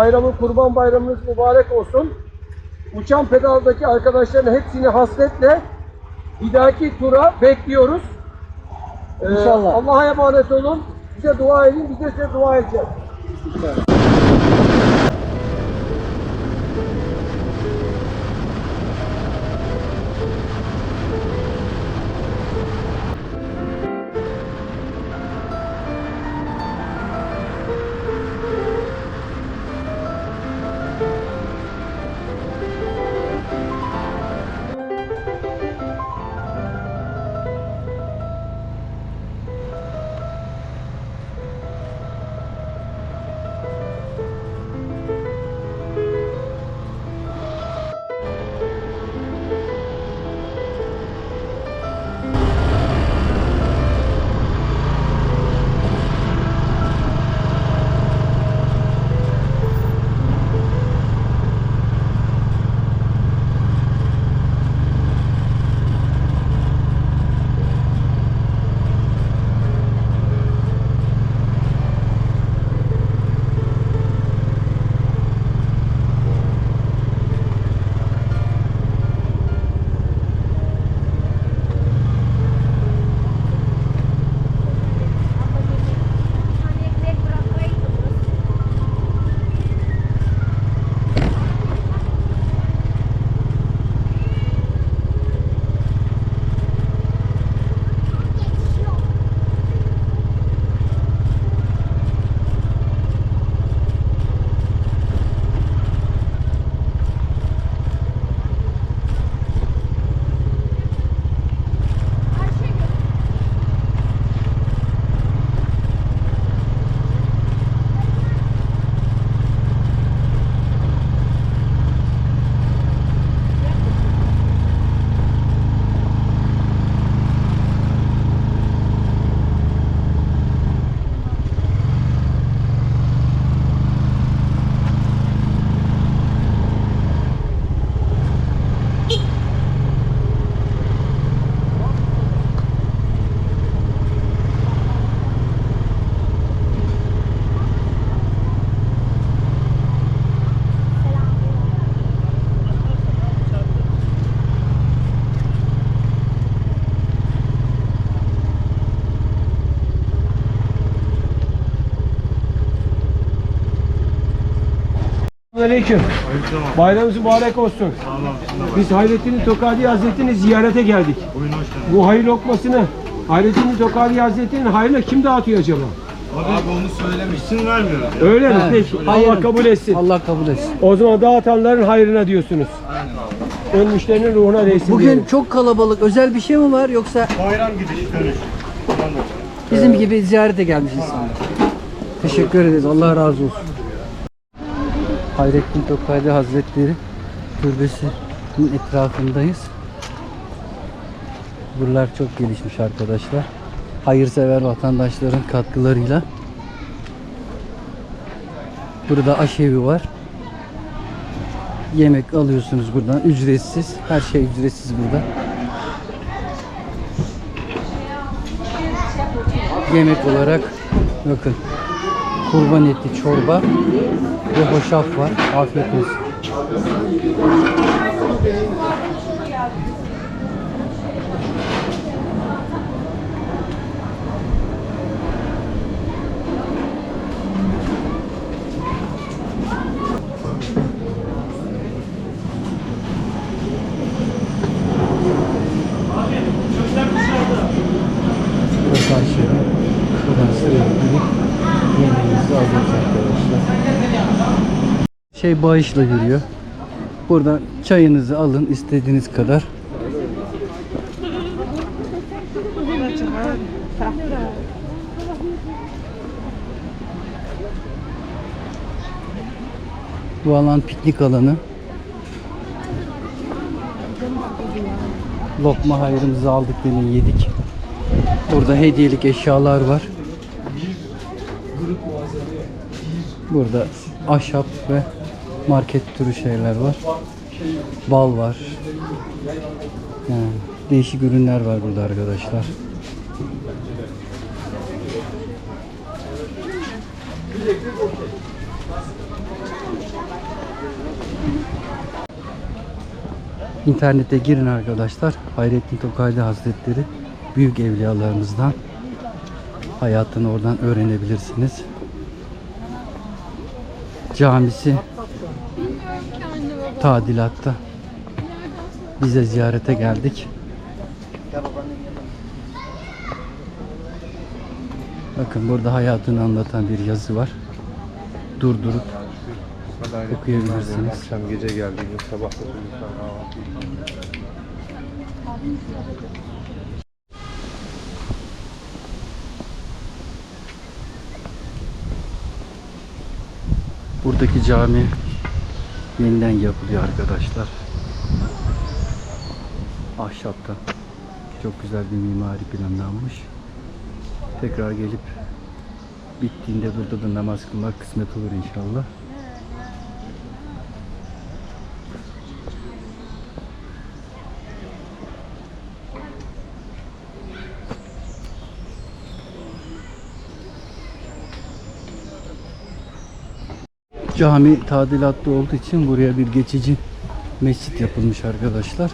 bayramın, kurban bayramınız mübarek olsun. Uçan pedaldaki arkadaşların hepsini hasretle bir dahaki tura bekliyoruz. Ee, İnşallah. Allah'a emanet olun. Bize dua edin, biz de size dua edeceğiz. Aleyküm. Bayramınız mübarek olsun. Biz Hayrettin Tokadi Hazretleri'ni ziyarete geldik. Bu hayır lokmasını Hayrettin Tokadi Hazretleri'nin hayrına kim dağıtıyor acaba? Abi onu söylemişsin vermiyor. Öyle mi? Evet, Peki. hayır. Allah kabul etsin. Allah kabul etsin. O zaman dağıtanların hayrına diyorsunuz. Ölmüşlerin ruhuna değsin Bugün diyelim. çok kalabalık. Özel bir şey mi var yoksa Bayram gidiş dönüş. bizim gibi ziyarete gelmiş insanlar? Teşekkür ederiz. Allah razı olsun. Hayrettin Tokay'da Hazretleri türbesinin etrafındayız. Buralar çok gelişmiş arkadaşlar. Hayırsever vatandaşların katkılarıyla. Burada aşevi var. Yemek alıyorsunuz buradan ücretsiz. Her şey ücretsiz burada. Yemek olarak bakın kurban eti çorba ve hoşaf var. Afiyet olsun. Burası aşağı. Buradan sıraya gidip yemeğinizi alıyoruz arkadaşlar. Şey bağışla yürüyor. Buradan çayınızı alın istediğiniz kadar. Bu alan piknik alanı. Lokma hayrımızı aldık demin yedik. Burada hediyelik eşyalar var. Burada ahşap ve market türü şeyler var. Bal var. Yani değişik ürünler var burada arkadaşlar. İnternete girin arkadaşlar. Hayrettin Tokaylı Hazretleri büyük evliyalarımızdan hayatını oradan öğrenebilirsiniz. Camisi tadilatta. Bize ziyarete geldik. Bakın burada hayatını anlatan bir yazı var. Durdurup okuyabilirsiniz. Akşam gece geldiğimiz sabah da Buradaki cami yeniden yapılıyor arkadaşlar. Ahşaptan. Çok güzel bir mimari planlanmış. Tekrar gelip bittiğinde burada da namaz kılmak kısmet olur inşallah. Cami tadilatlı olduğu için buraya bir geçici mescit yapılmış arkadaşlar.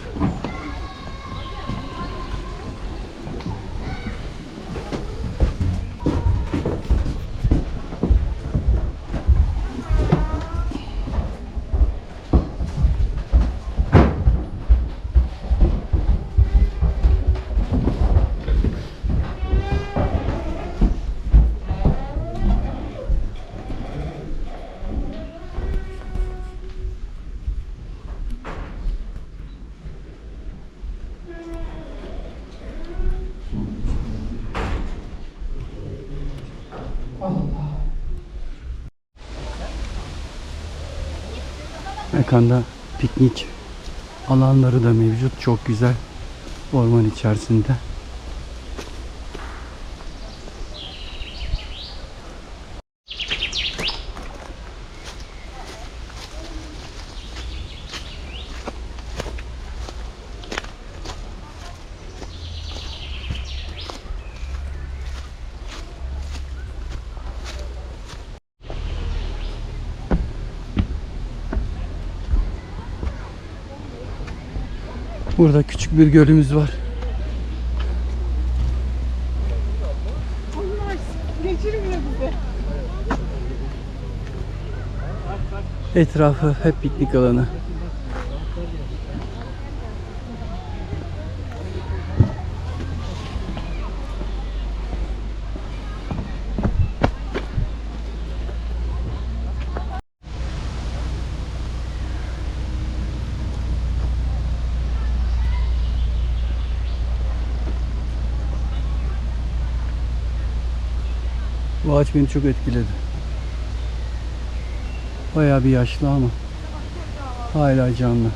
Mekanda piknik alanları da mevcut. Çok güzel. Orman içerisinde. Burada küçük bir gölümüz var. Etrafı hep piknik alanı. Bu ağaç beni çok etkiledi. Bayağı bir yaşlı ama hala canlı.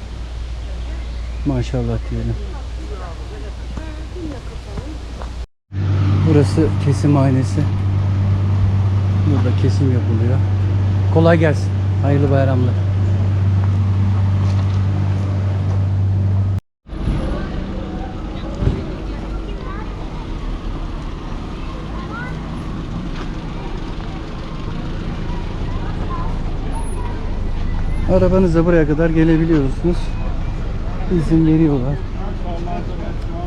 Maşallah diyelim. Burası kesimhanesi. Burada kesim yapılıyor. Kolay gelsin. Hayırlı bayramlar. Arabanızla buraya kadar gelebiliyorsunuz. İzin veriyorlar.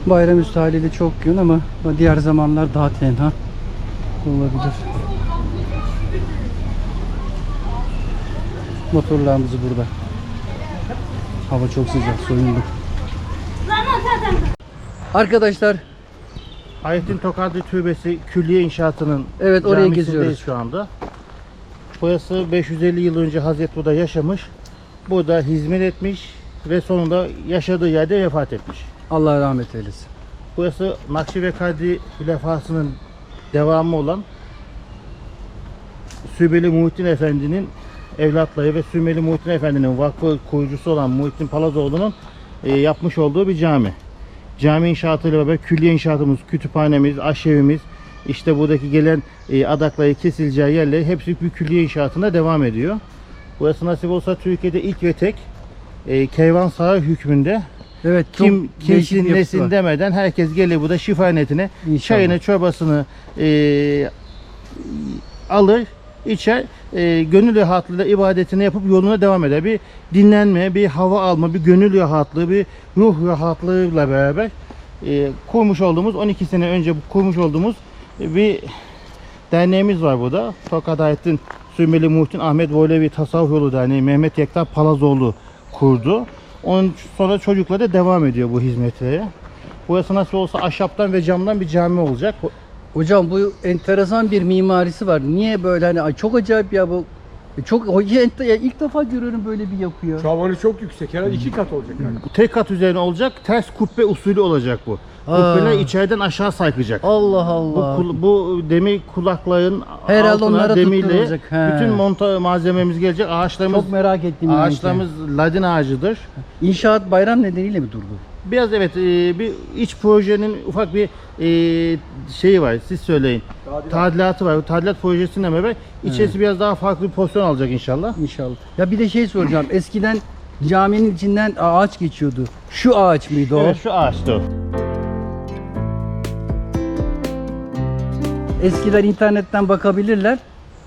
Bayramüstü haliyle çok yoğun ama diğer zamanlar daha tenha olabilir. Motorlarımız burada. Hava çok sıcak, soyunduk. Arkadaşlar, Hayrettin Tokadı Türbesi Külliye İnşaatı'nın Evet, oraya geziyoruz. şu anda. Burası 550 yıl önce Hazreti Buda yaşamış. Burada hizmet etmiş ve sonunda yaşadığı yerde vefat etmiş. Allah rahmet eylesin. Burası Nakşi ve Kadri Hülefası'nın devamı olan Sübeli Muhittin Efendi'nin evlatları ve Sübeli Muhittin Efendi'nin vakfı kurucusu olan Muhittin Palazoğlu'nun e, yapmış olduğu bir cami. Cami inşaatıyla beraber külliye inşaatımız, kütüphanemiz, aşevimiz, işte buradaki gelen e, adakları kesileceği yerler hepsi bir külliye inşaatında devam ediyor. Burası nasip olsa Türkiye'de ilk ve tek e, kervansaray hükmünde Evet, kim kimsin nesin var. demeden herkes geliyor burada şifa niyetine İnşallah. çayını çorbasını e, alır içer, e, gönül rahatlığıyla ibadetini yapıp yoluna devam eder. Bir dinlenme, bir hava alma, bir gönül rahatlığı, bir ruh rahatlığıyla beraber e, kurmuş olduğumuz 12 sene önce kurmuş olduğumuz bir derneğimiz var burada. Tokat Hayrettin Sürmeli Muhittin Ahmet Volevi Tasavvuf Yolu Derneği Mehmet Yekta Palazoğlu kurdu. Onun sonra çocuklara devam ediyor bu hizmetlere. Burası nasıl olsa ahşaptan ve camdan bir cami olacak. Hocam bu enteresan bir mimarisi var. Niye böyle hani ay çok acayip ya bu. E, Çok hoca ya ilk defa görüyorum böyle bir yapı ya. Tavanı çok yüksek. Herhalde iki kat olacak yani. Tek kat üzerine olacak, ters kubbe usulü olacak bu. Kubbeler içeriden aşağı sarkacak. Allah Bu, Allah. kul- bu demir kulakların Herhalde altına onlara demirle tutturulacak, he. bütün monta malzememiz gelecek. Ağaçlarımız Çok merak ettim. yani. ağaçlarımız ladin ağacıdır. İnşaat bayram nedeniyle mi durdu? Biraz evet e, bir iç projenin ufak bir e, şeyi var. Siz söyleyin. Tadilatı var. Bu Tadilat projesinden beraber içerisi biraz daha farklı bir pozisyon alacak inşallah. İnşallah. Ya bir de şey soracağım. Eskiden caminin içinden ağaç geçiyordu. Şu ağaç mıydı o? Evet şu ağaçtı o. Eskiler internetten bakabilirler.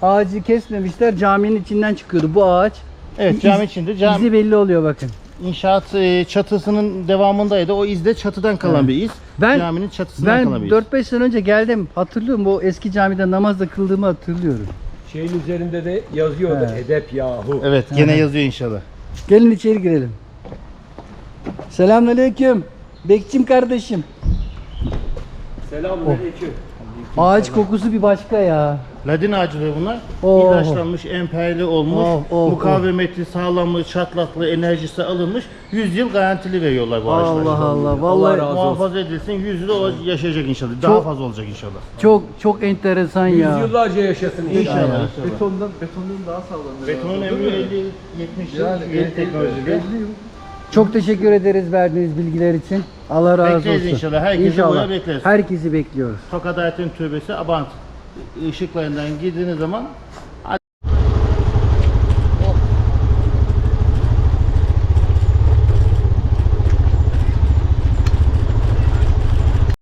Ağacı kesmemişler. Caminin içinden çıkıyordu bu ağaç. Evet İz- cami içinde. Cami, İzi belli oluyor bakın. İnşaat e, çatısının devamındaydı. O izde çatıdan kalan Evet. bir iz. Ben- Caminin çatısından Ben kalan bir iz. 4-5 sene önce geldim. Hatırlıyorum bu eski camide namazda kıldığımı hatırlıyorum. Şeyin üzerinde de yazıyordu. He. Edep yahu. Evet gene yazıyor inşallah. Gelin içeri girelim. Selamünaleyküm. Bekçim kardeşim. Selamünaleyküm. Ağaç kokusu bir başka ya. Ladin ağacıdır bunlar. Oh. İlaçlanmış, emperli olmuş, Oh, oh, mukavemeti, sağlamlığı, çatlaklığı, enerjisi alınmış. 100 yıl garantili veriyorlar bu ağaçlar. Allah Allah. Allah Vallahi razı olsun. Muhafaza edilsin 100 yıl o yaşayacak inşallah. Daha Çok- fazla olacak inşallah. çok çok enteresan ya. Yüzyıllarca yaşasın inşallah. Betondan, betondan daha sağlam. Betonun ömrü 50-70 yıl Yani yeni teknolojide. Çok teşekkür ederiz verdiğiniz bilgiler için. Allah razı Bekleriz olsun. inşallah. Herkesi İnşallah. buraya bekleriz. Herkesi bekliyoruz. Tokat Hayatın Türbesi Abant ışıklarından girdiğiniz zaman